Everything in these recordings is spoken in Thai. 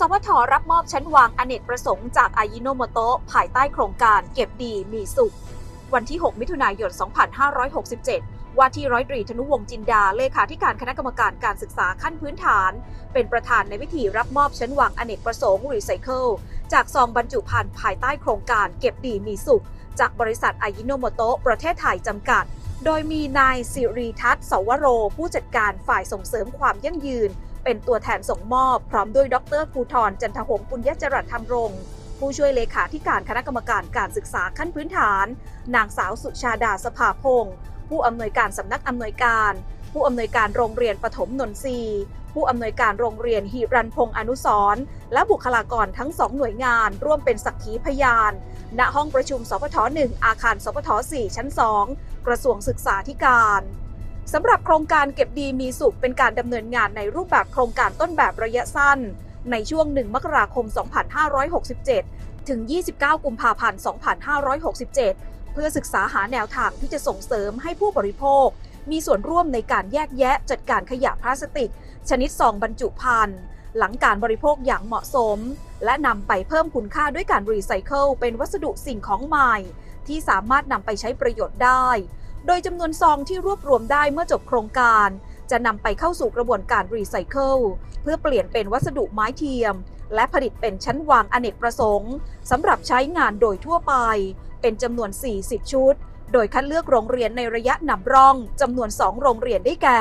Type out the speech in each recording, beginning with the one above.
สวทรับมอบชั้นวางอเนกประสงค์จากอายิโนโมโตะภายใต้โครงการเก็บดีมีสุข วันที่ 6 มิถุนายน 2567 ว่าที่ร้อยตรีธนุวงศ์จินดา เลขาธิการคณะกรรมการการศึกษาขั้นพื้นฐาน เป็นประธานในพิธีรับมอบชั้นวางอเนกประสงค์รีไซเคิลจากซองบรรจุภัณฑ์ภายใต้โครงการเก็บดีมีสุข จากบริษัทอายิโนโมโตะประเทศไทยจำกัด โดยมีนายสิริทัศน์สวโร ผู้จัดการฝ่ายส่งเสริมความยั่งยืน เป็นตัวแทนส่งมอบ พร้อมด้วยดรภูธรจันทหงปุญญจรัตธรรมรงค์ผู้ช่วยเลขาธิการคณะกรรมการการศึกษาขั้นพื้นฐาน นางสาวสุชาดาสภาพงศ์ผู้อำนวยการสำนักอำนวยการ ผู้อำนวยการโรงเรียนปฐมนนทรีย์ผู้อำนวยการโรงเรียนหิรันพงษ์อนุสรและบุคลากรทั้งสองหน่วยงาน ร่วมเป็นสักขีพยาน ณห้องประชุมสพท1อาคารสพท4ชั้น 2 กระทรวงศึกษาธิการ สำหรับโครงการเก็บดีมีสุขเป็นการดำเนินงานในรูปแบบโครงการต้นแบบระยะสั้น ในช่วง 1 มกราคม 2567 ถึง 29 กุมภาพันธ์ 2567 เพื่อศึกษาหาแนวทางที่จะส่งเสริมให้ผู้บริโภค มีส่วนร่วมในการแยกแยะจัดการขยะพลาสติก ชนิดซองบรรจุภัณฑ์หลังการบริโภคอย่างเหมาะสม และนำไปเพิ่มคุณค่าด้วยการรีไซเคิลเป็นวัสดุสิ่งของใหม่ ที่สามารถนำไปใช้ประโยชน์ได้ โดยจำนวนซองที่รวบรวมได้เมื่อจบโครงการ จะนำไปเข้าสู่กระบวนการรีไซเคิลเพื่อเปลี่ยนเป็นวัสดุไม้เทียม และผลิตเป็นชั้นวางอเนกประสงค์สำหรับใช้งานโดยทั่วไป เป็นจำนวน 40 ชุด โดยคัดเลือกโรงเรียนในระยะนำร่องจำนวน 2 โรงเรียนได้แก่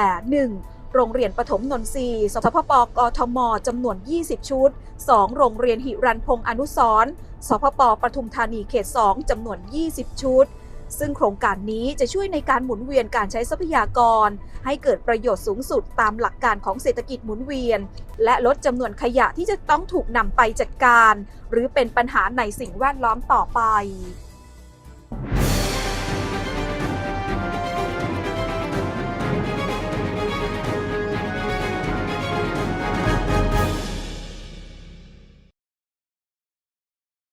1. โรงเรียนปฐมนนทรีสพปกทม จำนวน 20 ชุด 2. โรงเรียนหิรันพงษ์อนุสร์สพปปทุมธานีเขต 2 จำนวน 20 ชุด ซึ่งโครงการนี้จะช่วยในการหมุนเวียนการใช้ทรัพยากร ให้เกิดประโยชน์สูงสุดตามหลักการของเศรษฐกิจหมุนเวียน และลดจำนวนขยะที่จะต้องถูกนำไปจัดการ หรือเป็นปัญหาในสิ่งแวดล้อมต่อไป